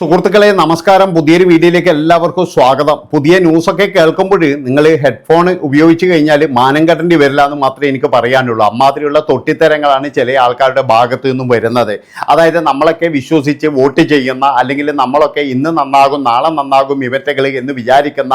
സുഹൃത്തുക്കളെ നമസ്കാരം. പുതിയൊരു വീഡിയോയിലേക്ക് എല്ലാവർക്കും സ്വാഗതം. പുതിയ ന്യൂസൊക്കെ കേൾക്കുമ്പോൾ നിങ്ങൾ ഹെഡ്ഫോൺ ഉപയോഗിച്ച് കഴിഞ്ഞാൽ മാനം കെട്ടേണ്ടി വരില്ല എന്ന് മാത്രമേ എനിക്ക് പറയാനുള്ളൂ. അമ്മാതിരിയുള്ള തൊട്ടിത്തരങ്ങളാണ് ചില ആൾക്കാരുടെ ഭാഗത്തു നിന്നും വരുന്നത്. അതായത് നമ്മളൊക്കെ വിശ്വസിച്ച് വോട്ട് ചെയ്യുന്ന അല്ലെങ്കിൽ നമ്മളൊക്കെ ഇന്ന് നന്നാകും നാളെ നന്നാകും ഇവറ്റകൾ എന്ന് വിചാരിക്കുന്ന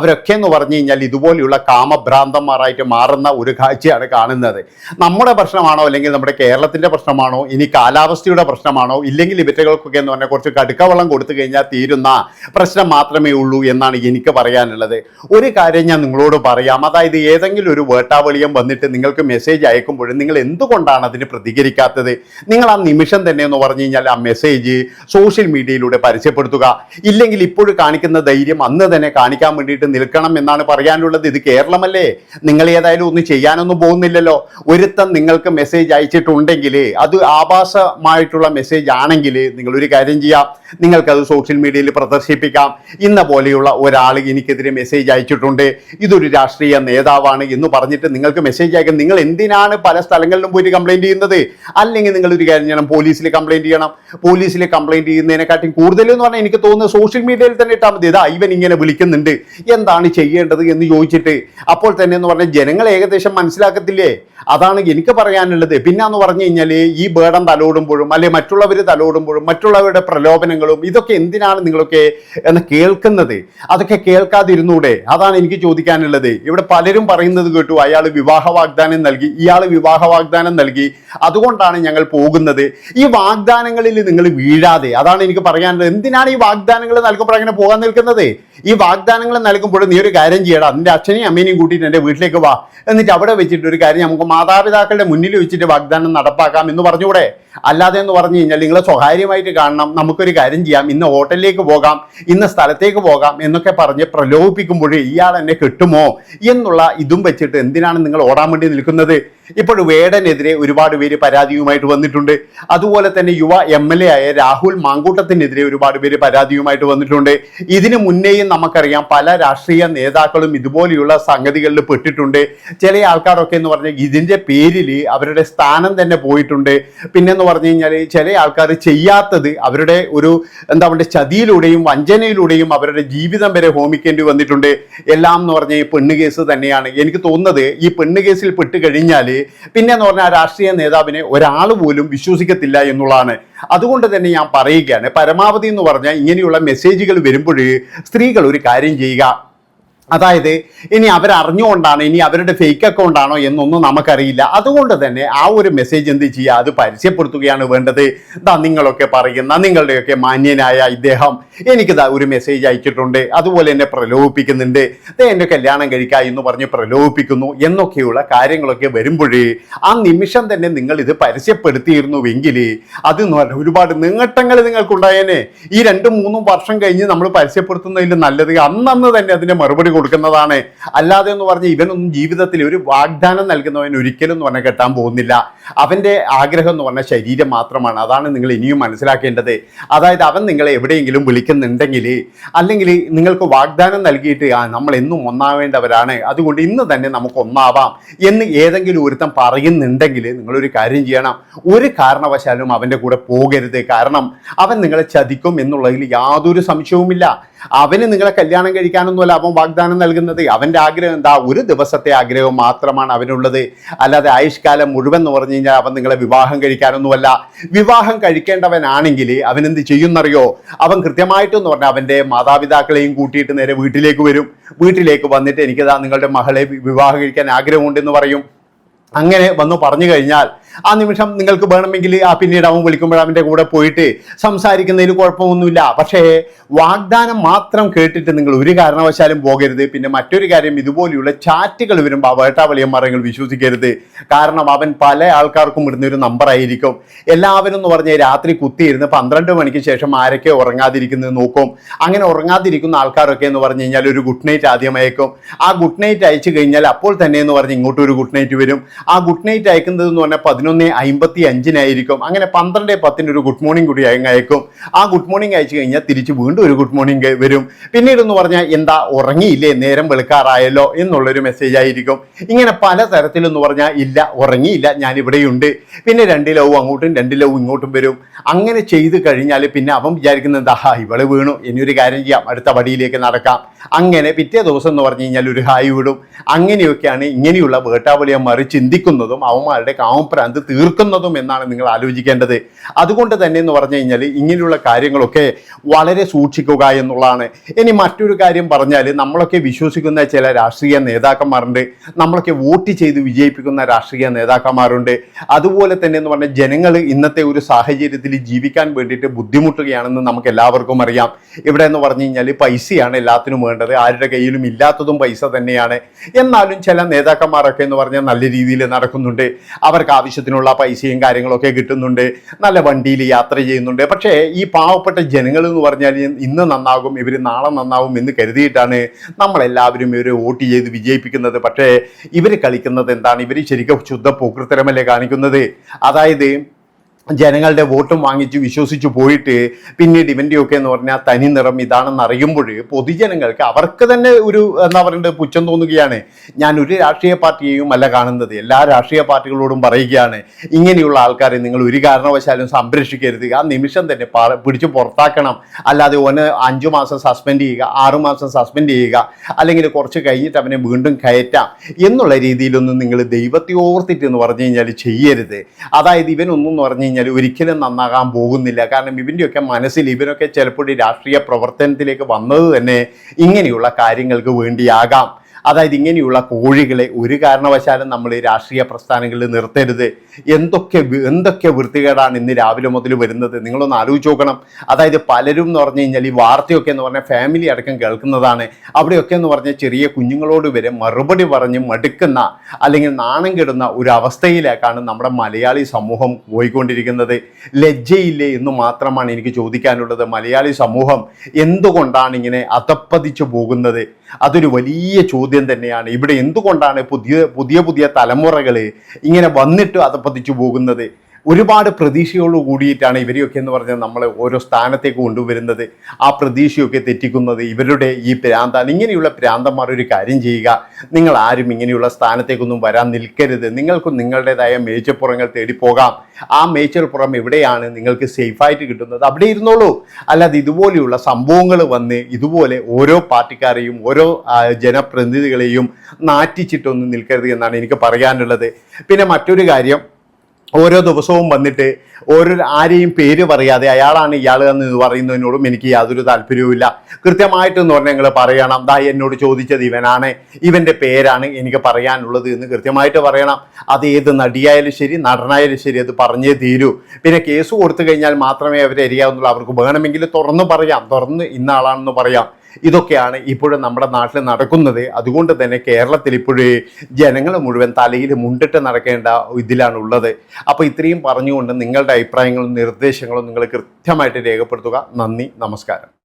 അവരൊക്കെ എന്ന് പറഞ്ഞു കഴിഞ്ഞാൽ ഇതുപോലെയുള്ള കാമഭ്രാന്തന്മാരായിട്ട് മാറുന്ന ഒരു കാഴ്ചയാണ് കാണുന്നത്. നമ്മുടെ പ്രശ്നമാണോ അല്ലെങ്കിൽ നമ്മുടെ കേരളത്തിന്റെ പ്രശ്നമാണോ ഇനി കാലാവസ്ഥയുടെ പ്രശ്നമാണോ ഇല്ലെങ്കിൽ ഇവറ്റകൾക്കൊക്കെ എന്ന് പറഞ്ഞാൽ കുറച്ച് കടുക്കവെള്ളം കൊടുത്തു കഴിഞ്ഞാൽ തീരുന്ന പ്രശ്നം മാത്രമേ ഉള്ളൂ എന്നാണ് എനിക്ക് പറയാനുള്ളത്. ഒരു കാര്യം ഞാൻ നിങ്ങളോട് പറയാം. അതായത് ഏതെങ്കിലും ഒരു വേട്ടാവളിയം വന്നിട്ട് നിങ്ങൾക്ക് മെസ്സേജ് അയക്കുമ്പോഴും നിങ്ങൾ എന്തുകൊണ്ടാണ് അതിന് പ്രതികരിക്കാത്തത്? നിങ്ങൾ ആ നിമിഷം തന്നെ എന്ന് പറഞ്ഞു കഴിഞ്ഞാൽ ആ മെസ്സേജ് സോഷ്യൽ മീഡിയയിലൂടെ പരസ്യപ്പെടുത്തുക ഇല്ലെങ്കിൽ ഇപ്പോഴും കാണിക്കുന്ന ധൈര്യം അന്ന് തന്നെ കാണിക്കാൻ വേണ്ടിയിട്ട് നിൽക്കണം എന്നാണ് പറയാനുള്ളത്. ഇത് കേരളമല്ലേ? നിങ്ങൾ ഏതായാലും ഒന്നും ചെയ്യാനൊന്നും പോകുന്നില്ലല്ലോ. ഒരുത്തൻ നിങ്ങൾക്ക് മെസ്സേജ് അയച്ചിട്ടുണ്ടെങ്കിൽ അത് ആഭാസമായിട്ടുള്ള മെസ്സേജ് ആണെങ്കിൽ നിങ്ങൾ ഒരു കാര്യം ചെയ്യാം. നിങ്ങൾക്കത് സോഷ്യൽ മീഡിയയിൽ പ്രദർശിപ്പിക്കാം. ഇന്ന പോലെയുള്ള ഒരാൾ എനിക്കെതിരെ മെസ്സേജ് അയച്ചിട്ടുണ്ട്. ഇതൊരു രാഷ്ട്രീയ നേതാവാണ് എന്ന് പറഞ്ഞിട്ട് നിങ്ങൾക്ക് മെസ്സേജ് അയക്കാൻ നിങ്ങൾ എന്തിനാണ് പല സ്ഥലങ്ങളിലും പോയിട്ട് കംപ്ലൈന്റ് ചെയ്യുന്നത്? അല്ലെങ്കിൽ നിങ്ങളൊരു കാര്യം ചെയ്യണം പോലീസിൽ കംപ്ലൈന്റ് ചെയ്യണം. പോലീസിൽ കംപ്ലൈന്റ് ചെയ്യുന്നതിനെക്കാട്ടും കൂടുതലെന്ന് പറഞ്ഞാൽ എനിക്ക് തോന്നുന്നത് സോഷ്യൽ മീഡിയയിൽ തന്നെ ഇട്ടാൽ മതി. ഇതാ ഇവൻ ഇങ്ങനെ വിളിക്കുന്നുണ്ട്. എന്താണ് ചെയ്യേണ്ടത് എന്ന് ചോദിച്ചിട്ട്. അപ്പോൾ തന്നെ എന്ന് പറഞ്ഞാൽ ജനങ്ങൾ ഏകദേശം മനസ്സിലാക്കത്തില്ലേ? അതാണ് എനിക്ക് പറയാനുള്ളത്. പിന്നെ എന്ന് പറഞ്ഞു കഴിഞ്ഞാൽ ഈ ബേഡം തലോടുമ്പോഴും അല്ലെ മറ്റുള്ളവർ തലോടുമ്പോഴും മറ്റുള്ളവരുടെ പ്രലോഭനങ്ങളും ഇതൊക്കെ എന്തിനാണ് നിങ്ങളൊക്കെ എന്ന് കേൾക്കുന്നത്? അതൊക്കെ കേൾക്കാതിരുന്നൂടെ? അതാണ് എനിക്ക് ചോദിക്കാനുള്ളത്. ഇവിടെ പലരും പറയുന്നത് കേട്ടു അയാൾ വിവാഹ വാഗ്ദാനം നൽകി ഇയാൾ വിവാഹ വാഗ്ദാനം നൽകി. അതുകൊണ്ടാണ് ഞങ്ങൾ പോകുന്നത്. ഈ വാഗ്ദാനങ്ങളിൽ നിങ്ങൾ വീഴാതെ അതാണ് എനിക്ക് പറയാനുള്ളത്. എന്തിനാണ് ഈ വാഗ്ദാനങ്ങൾ നൽകുമ്പോൾ അങ്ങനെ പോകാൻ നിൽക്കുന്നത്? ഈ വാഗ്ദാനങ്ങൾ നൽകുമ്പോൾ നീ ഒരു കാര്യം ചെയ്യടാ നിന്റെ അച്ഛനെയും അമ്മേനെയും കൂട്ടിയിട്ട് എന്റെ വീട്ടിലേക്ക് വാ. എന്നിട്ട് അവിടെ വെച്ചിട്ട് ഒരു കാര്യം നമുക്ക് മാതാപിതാക്കളുടെ മുന്നിൽ വെച്ചിട്ട് വാഗ്ദാനം നടപ്പാക്കാം എന്ന് പറഞ്ഞുകൂടെ? അല്ലാതെ എന്ന് പറഞ്ഞു കഴിഞ്ഞാൽ നിങ്ങൾ സ്വകാര്യമായിട്ട് കാണണം നമുക്കൊരു കാര്യം ചെയ്യാം ഇന്ന് ഹോട്ടലിലേക്ക് പോകാം ഇന്ന സ്ഥലത്തേക്ക് പോകാം എന്നൊക്കെ പറഞ്ഞ് പ്രലോഭിപ്പിക്കുമ്പോൾ ഇയാൾ എന്നെ കിട്ടുമോ എന്നുള്ള ഇതും വെച്ചിട്ട് എന്തിനാണ് നിങ്ങൾ ഓടാൻ വേണ്ടി നിൽക്കുന്നത്? ഇപ്പോൾ വേടനെതിരെ ഒരുപാട് പേര് പരാതിയുമായിട്ട് വന്നിട്ടുണ്ട്. അതുപോലെ തന്നെ യുവ എം എൽ എ ആയ രാഹുൽ മാങ്കൂട്ടത്തിനെതിരെ ഒരുപാട് പേര് പരാതിയുമായിട്ട് വന്നിട്ടുണ്ട്. ഇതിനു മുന്നേയും നമുക്കറിയാം പല രാഷ്ട്രീയ നേതാക്കളും ഇതുപോലെയുള്ള സംഗതികളിൽ പെട്ടിട്ടുണ്ട്. ചില ആൾക്കാരൊക്കെ എന്ന് പറഞ്ഞാൽ ഇതിന്റെ പേരിൽ അവരുടെ സ്ഥാനം തന്നെ പോയിട്ടുണ്ട്. പിന്നെന്ന് പറഞ്ഞു കഴിഞ്ഞാൽ ചില ആൾക്കാർ ചെയ്യാത്തത് അവരുടെ ഒരു എന്താ പറയുക ചതിയിലൂടെയും വഞ്ചനയിലൂടെയും അവരുടെ ജീവിതം വരെ ഹോമിക്കേണ്ടി വന്നിട്ടുണ്ട്. എല്ലാം എന്ന് പറഞ്ഞ പെണ്ണ് കേസ് തന്നെയാണ്. എനിക്ക് തോന്നുന്നത് ഈ പെണ്ണ് കേസിൽ പെട്ട് കഴിഞ്ഞാൽ പിന്നെ എന്ന് പറഞ്ഞാൽ രാഷ്ട്രീയ നേതാവിനെ ഒരാൾ പോലും വിശ്വസിക്കത്തില്ല എന്നുള്ളതാണ്. അതുകൊണ്ട് തന്നെ ഞാൻ പറയുകയാണ്. പരമാവധി എന്ന് പറഞ്ഞാൽ ഇങ്ങനെയുള്ള മെസ്സേജുകൾ വരുമ്പോൾ സ്ത്രീകൾ ഒരു കാര്യം ചെയ്യുക. അതായത് ഇനി അവരറിഞ്ഞുകൊണ്ടാണ് ഇനി അവരുടെ ഫേക്ക് അക്കൗണ്ടാണോ എന്നൊന്നും നമുക്കറിയില്ല. അതുകൊണ്ട് തന്നെ ആ ഒരു മെസ്സേജ് എന്ത് ചെയ്യുക? അത് പരിചയപ്പെടുത്തുകയാണ് വേണ്ടത്. ദാ നിങ്ങളൊക്കെ പറയുന്ന നിങ്ങളുടെയൊക്കെ മാന്യനായ ഇദ്ദേഹം എനിക്കിതാ ഒരു മെസ്സേജ് അയച്ചിട്ടുണ്ട്. അതുപോലെ എന്നെ പ്രലോഭിപ്പിക്കുന്നുണ്ട്. എന്റെ കല്യാണം കഴിക്കുക എന്ന് പറഞ്ഞ് പ്രലോഭിപ്പിക്കുന്നു എന്നൊക്കെയുള്ള കാര്യങ്ങളൊക്കെ വരുമ്പോഴേ ആ നിമിഷം തന്നെ നിങ്ങൾ ഇത് പരസ്യപ്പെടുത്തിയിരുന്നുവെങ്കിൽ അത് എന്ന് ഒരുപാട് നേട്ടങ്ങൾ നിങ്ങൾക്കുണ്ടായേനെ. ഈ രണ്ടും മൂന്നും വർഷം കഴിഞ്ഞ് നമ്മൾ പരസ്യപ്പെടുത്തുന്നതിൽ നല്ലത് അന്നന്ന് തന്നെ അതിന്റെ മറുപടി കൊടുക്കുന്നതാണ്. അല്ലാതെ എന്ന് പറഞ്ഞ് ഇവനൊന്നും ജീവിതത്തിൽ ഒരു വാഗ്ദാനം നൽകുന്നവൻ ഒരിക്കലും എന്ന് പറഞ്ഞാൽ കെട്ടാൻ പോകുന്നില്ല. അവന്റെ ആഗ്രഹം എന്ന് പറഞ്ഞാൽ ശരീരം മാത്രമാണ്. അതാണ് നിങ്ങൾ ഇനിയും മനസ്സിലാക്കേണ്ടത്. അതായത് അവൻ നിങ്ങളെ എവിടെയെങ്കിലും വിളിക്കുന്നുണ്ടെങ്കിൽ അല്ലെങ്കിൽ നിങ്ങൾക്ക് വാഗ്ദാനം നൽകിയിട്ട് ആ നമ്മൾ എന്നും ഒന്നാവേണ്ടവരാണ്. അതുകൊണ്ട് ഇന്ന് തന്നെ നമുക്ക് ഒന്നാവാം എന്ന് ഏതെങ്കിലും ഒരുത്തൻ പറയുന്നുണ്ടെങ്കിൽ നിങ്ങളൊരു കാര്യം ചെയ്യണം. ഒരു കാരണവശാലും അവന്റെ കൂടെ പോകരുത്. കാരണം അവൻ നിങ്ങളെ ചതിക്കും എന്നുള്ളതിൽ യാതൊരു സംശയവുമില്ല. അവന് നിങ്ങളെ കല്യാണം കഴിക്കാനൊന്നുമല്ല അവൻ വാഗ്ദാനം നൽകുന്നത്. അവന്റെ ആഗ്രഹം എന്താ? ഒരു ദിവസത്തെ ആഗ്രഹം മാത്രമാണ് അവനുള്ളത്. അല്ലാതെ ആയുഷ്കാലം മുഴുവൻ എന്ന് പറഞ്ഞു കഴിഞ്ഞാൽ അവൻ നിങ്ങളെ വിവാഹം കഴിക്കാനൊന്നുമല്ല. വിവാഹം കഴിക്കേണ്ടവനാണെങ്കിൽ അവൻ എന്ത് ചെയ്യുന്നറിയോ? അവൻ കൃത്യമായിട്ടെന്ന് പറഞ്ഞാൽ അവന്റെ മാതാപിതാക്കളെയും കൂട്ടിയിട്ട് നേരെ വീട്ടിലേക്ക് വരും. വീട്ടിലേക്ക് വന്നിട്ട് എനിക്കതാ നിങ്ങളുടെ മകളെ വിവാഹം കഴിക്കാൻ ആഗ്രഹമുണ്ടെന്ന് പറയും. അങ്ങനെ വന്നു പറഞ്ഞു കഴിഞ്ഞാൽ ആ നിമിഷം നിങ്ങൾക്ക് വേണമെങ്കിൽ ആ പിന്നീട് അവൻ വിളിക്കുമ്പോൾ അവന്റെ കൂടെ പോയിട്ട് സംസാരിക്കുന്നതിൽ കുഴപ്പമൊന്നുമില്ല. പക്ഷേ വാഗ്ദാനം മാത്രം കേട്ടിട്ട് നിങ്ങൾ ഒരു കാരണവശാലും പോകരുത്. പിന്നെ മറ്റൊരു കാര്യം ഇതുപോലെയുള്ള ചാറ്റുകൾ വരുമ്പോൾ ആ വേട്ടാവളിയന്മാരെ നിങ്ങൾ വിശ്വസിക്കരുത്. കാരണം അവൻ പല ആൾക്കാർക്കും ഇടുന്ന ഒരു നമ്പറായിരിക്കും എല്ലാവരും എന്ന് പറഞ്ഞാൽ രാത്രി കുത്തിയിരുന്ന് പന്ത്രണ്ട് മണിക്ക് ശേഷം ആരൊക്കെ ഉറങ്ങാതിരിക്കുന്നത് നോക്കും. അങ്ങനെ ഉറങ്ങാതിരിക്കുന്ന ആൾക്കാരൊക്കെ എന്ന് പറഞ്ഞു കഴിഞ്ഞാൽ ഒരു ഗുഡ് നൈറ്റ് ആദ്യം അയക്കും. ആ ഗുഡ് നൈറ്റ് അയച്ചു കഴിഞ്ഞാൽ അപ്പോൾ തന്നെ എന്ന് പറഞ്ഞ് ഇങ്ങോട്ടൊരു ഗുഡ് നൈറ്റ് വരും. ആ ഗുഡ് നൈറ്റ് അയക്കുന്നത് എന്ന് പറഞ്ഞാൽ പതിനൊന്ന് അമ്പത്തി അഞ്ചിനായിരിക്കും. അങ്ങനെ പന്ത്രണ്ട് പത്തിന് ഒരു ഗുഡ് മോർണിംഗ് കൂടി അയക്കും ആ ഗുഡ് മോർണിംഗ് അയച്ചു കഴിഞ്ഞാൽ തിരിച്ച് വീണ്ടും ഒരു ഗുഡ് മോർണിംഗ് വരും. പിന്നീട് എന്ന് പറഞ്ഞാൽ എന്താ ഉറങ്ങിയില്ലേ? നേരം വെളുക്കാറായല്ലോ എന്നുള്ളൊരു മെസ്സേജ് ആയിരിക്കും. ഇങ്ങനെ പല തരത്തിലെന്ന് പറഞ്ഞാൽ ഇല്ല ഉറങ്ങിയില്ല ഞാൻ ഇവിടെയുണ്ട് പിന്നെ രണ്ട് ലവ് അങ്ങോട്ടും രണ്ട് ലവ് ഇങ്ങോട്ടും വരും. അങ്ങനെ ചെയ്ത് കഴിഞ്ഞാൽ പിന്നെ അവൻ വിചാരിക്കുന്നത് എന്താ? ഇവൾ വീണു. ഇനി ഒരു കാര്യം ചെയ്യാം. അടുത്ത വടിയിലേക്ക് നടക്കാം. അങ്ങനെ പിറ്റേ ദിവസം എന്ന് പറഞ്ഞു കഴിഞ്ഞാൽ ഒരു ഹായ് വിടും. അങ്ങനെയൊക്കെയാണ് ഇങ്ങനെയുള്ള വേട്ടാവളിയന്മാർ ചിന്തിക്കുന്നതും അവന്മാരുടെ കാമപ്രാന്ത് തീർക്കുന്നതും എന്നാണ് നിങ്ങൾ ആലോചിക്കേണ്ടത്. അതുകൊണ്ട് തന്നെ എന്ന് പറഞ്ഞു കഴിഞ്ഞാൽ ഇങ്ങനെയുള്ള കാര്യങ്ങളൊക്കെ വളരെ സൂക്ഷിക്കുക എന്നുള്ളതാണ്. ഇനി മറ്റൊരു കാര്യം പറഞ്ഞാൽ നമ്മളൊക്കെ വിശ്വസിക്കുന്ന ചില രാഷ്ട്രീയ നേതാക്കന്മാരുണ്ട്. നമ്മളൊക്കെ വോട്ട് ചെയ്ത് വിജയിപ്പിക്കുന്ന രാഷ്ട്രീയ നേതാക്കന്മാരുണ്ട്. അതുപോലെ തന്നെ എന്ന് പറഞ്ഞാൽ ജനങ്ങൾ ഇന്നത്തെ ഒരു സാഹചര്യത്തിൽ ജീവിക്കാൻ വേണ്ടിയിട്ട് ബുദ്ധിമുട്ടുകയാണെന്ന് നമുക്ക് എല്ലാവർക്കും അറിയാം. ഇവിടെ എന്ന് പറഞ്ഞു കഴിഞ്ഞാൽ പൈസയാണ് എല്ലാത്തിനും വേണ്ടത്. ആരുടെ കയ്യിലും ഇല്ലാത്തതും പൈസ തന്നെയാണ്. എന്നാലും ചില നേതാക്കന്മാരൊക്കെ എന്ന് പറഞ്ഞാൽ നല്ല രീതിയിൽ നടക്കുന്നുണ്ട്. അവർക്ക് ആവശ്യത്തിനുള്ള പൈസയും കാര്യങ്ങളൊക്കെ കിട്ടുന്നുണ്ട്. നല്ല വണ്ടിയിൽ യാത്ര ചെയ്യുന്നുണ്ട്. പക്ഷേ ഈ പാവപ്പെട്ട ജനങ്ങൾ എന്ന് പറഞ്ഞാൽ ഇന്ന് നന്നാകും ഇവർ നാളെ നന്നാവും എന്ന് കരുതിയിട്ടാണ് നമ്മളെല്ലാവരും ഇവരെ വോട്ട് ചെയ്ത് വിജയിപ്പിക്കുന്നത്. പക്ഷേ ഇവർ കളിക്കുന്നത് എന്താണ്? ഇവർ ശരിക്കും ശുദ്ധ പോക്കൃത്തരമല്ലേ കാണിക്കുന്നത്? അതായത് ജനങ്ങളുടെ വോട്ടും വാങ്ങിച്ച് വിശ്വസിച്ച് പോയിട്ട് പിന്നീട് ഇവന്റെയൊക്കെ എന്ന് പറഞ്ഞാൽ തനി നിറം ഇതാണെന്ന് അറിയുമ്പോൾ പൊതുജനങ്ങൾക്ക് അവർക്ക് തന്നെ ഒരു എന്താ പറയേണ്ടത് പുച്ഛം തോന്നുകയാണ്. ഞാൻ ഒരു രാഷ്ട്രീയ പാർട്ടിയെയും അല്ല കാണുന്നത്. എല്ലാ രാഷ്ട്രീയ പാർട്ടികളോടും പറയുകയാണ്. ഇങ്ങനെയുള്ള ആൾക്കാരെ നിങ്ങൾ ഒരു കാരണവശാലും സംരക്ഷിക്കരുത്. ആ നിമിഷം തന്നെ പിടിച്ച് പുറത്താക്കണം. അല്ലാതെ ഓന് അഞ്ചു മാസം സസ്പെൻഡ് ചെയ്യുക ആറു മാസം സസ്പെൻഡ് ചെയ്യുക അല്ലെങ്കിൽ കുറച്ച് കഴിഞ്ഞിട്ട് അവനെ വീണ്ടും കയറ്റാം എന്നുള്ള രീതിയിലൊന്നും നിങ്ങൾ ദൈവത്തെ ഓർത്തിട്ട് എന്ന് പറഞ്ഞു കഴിഞ്ഞാൽ ചെയ്യരുത്. അതായത് ഇവനൊന്നും പറഞ്ഞു കഴിഞ്ഞാൽ ഒരിക്കലും നന്നാകാൻ പോകുന്നില്ല. കാരണം ഇവന്റെയൊക്കെ മനസ്സിൽ ഇവനൊക്കെ ചിലപ്പോൾ രാഷ്ട്രീയ പ്രവർത്തനത്തിലേക്ക് വന്നത് തന്നെ ഇങ്ങനെയുള്ള കാര്യങ്ങൾക്ക് വേണ്ടിയാകാം. അതായത് ഇങ്ങനെയുള്ള കോഴികളെ ഒരു കാരണവശാലും നമ്മൾ രാഷ്ട്രീയ പ്രസ്ഥാനങ്ങളിൽ നിർത്തരുത്. എന്തൊക്കെ എന്തൊക്കെ വൃത്തികേടാണ് ഇന്ന് രാവിലെ മുതൽ വരുന്നത്? നിങ്ങളൊന്ന് ആലോചിച്ച് നോക്കണം. അതായത് പലരും എന്ന് പറഞ്ഞു കഴിഞ്ഞാൽ ഈ വാർത്തയൊക്കെ എന്ന് പറഞ്ഞാൽ ഫാമിലി അടക്കം കേൾക്കുന്നതാണ്. അവിടെയൊക്കെ എന്ന് പറഞ്ഞാൽ ചെറിയ കുഞ്ഞുങ്ങളോട് വരെ മറുപടി പറഞ്ഞ് മടുക്കുന്ന അല്ലെങ്കിൽ നാണം കെടുന്ന ഒരു അവസ്ഥയിലേക്കാണ് നമ്മുടെ മലയാളി സമൂഹം പോയിക്കൊണ്ടിരിക്കുന്നത്. ലജ്ജയില്ലേ എന്ന് മാത്രമാണ് എനിക്ക് ചോദിക്കാനുള്ളത്. മലയാളി സമൂഹം എന്തുകൊണ്ടാണ് ഇങ്ങനെ അതപ്പതിച്ചു പോകുന്നത്? അതൊരു വലിയ ചോദ്യം തന്നെയാണ്. ഇവിടെ എന്തുകൊണ്ടാണ് പുതിയ പുതിയ പുതിയ തലമുറകൾ ഇങ്ങനെ വന്നിട്ട് അതപ്പതിച്ചു പോകുന്നത്? ഒരുപാട് പ്രതീക്ഷയോട് കൂടിയിട്ടാണ് ഇവരെയൊക്കെ എന്ന് പറഞ്ഞാൽ നമ്മളെ ഓരോ സ്ഥാനത്തേക്ക് കൊണ്ടുവരുന്നത്. ആ പ്രതീക്ഷയൊക്കെ തെറ്റിക്കുന്നത് ഇവരുടെ ഈ പ്രാന്താണ് ഇങ്ങനെയുള്ള പ്രാന്തന്മാർ ഒരു കാര്യം ചെയ്യുക. നിങ്ങൾ ആരും ഇങ്ങനെയുള്ള സ്ഥാനത്തേക്കൊന്നും വരാൻ നിൽക്കരുത്. നിങ്ങൾക്കും നിങ്ങളുടേതായ മേച്ചപ്പുറങ്ങൾ തേടിപ്പോകാം പോകാം. ആ മേച്ചൽപ്പുറം എവിടെയാണ് നിങ്ങൾക്ക് സേഫായിട്ട് കിട്ടുന്നത്? അവിടെ ഇരുന്നോളൂ. അല്ലാതെ ഇതുപോലെയുള്ള സംഭവങ്ങൾ വന്ന് ഇതുപോലെ ഓരോ പാർട്ടിക്കാരെയും ഓരോ ജനപ്രതിനിധികളെയും നാറ്റിച്ചിട്ടൊന്നും നിൽക്കരുത് എന്നാണ് എനിക്ക് പറയാനുള്ളത്. പിന്നെ മറ്റൊരു കാര്യം ഓരോ ദിവസവും വന്നിട്ട് ഓരോ ആരെയും പേര് പറയാതെ അയാളാണ് ഇയാൾ എന്ന് പറയുന്നതിനോടും എനിക്ക് യാതൊരു താല്പര്യവുമില്ല കൃത്യമായിട്ടെന്ന് പറഞ്ഞാൽ നിങ്ങൾ പറയണം. ദാ എന്നോട് ചോദിച്ചത് ഇവനാണ്. ഇവന്റെ പേരാണ് എനിക്ക് പറയാനുള്ളത് എന്ന് കൃത്യമായിട്ട് പറയണം. അത് ഏത് നടിയായാലും ശരി നടനായാലും ശരി അത് പറഞ്ഞേ തീരൂ. പിന്നെ കേസ് കൊടുത്തു കഴിഞ്ഞാൽ മാത്രമേ അവരെ അറിയാവുന്നുള്ളൂ. അവർക്ക് വേണമെങ്കിൽ തുറന്നു പറയാം. തുറന്ന് ഇന്ന ആളാണെന്ന് പറയാം. ഇതൊക്കെയാണ് ഇപ്പോഴും നമ്മുടെ നാട്ടിൽ നടക്കുന്നത്. അതുകൊണ്ട് തന്നെ കേരളത്തിൽ ഇപ്പോഴേ ജനങ്ങൾ മുഴുവൻ തലയിൽ മുണ്ടിട്ട് നടക്കേണ്ട ഇതിലാണ് ഉള്ളത് അപ്പോൾ ഇത്രയും പറഞ്ഞുകൊണ്ട് നിങ്ങളുടെ അഭിപ്രായങ്ങളും നിർദ്ദേശങ്ങളും നിങ്ങൾ കൃത്യമായിട്ട് രേഖപ്പെടുത്തുക. നന്ദി നമസ്കാരം.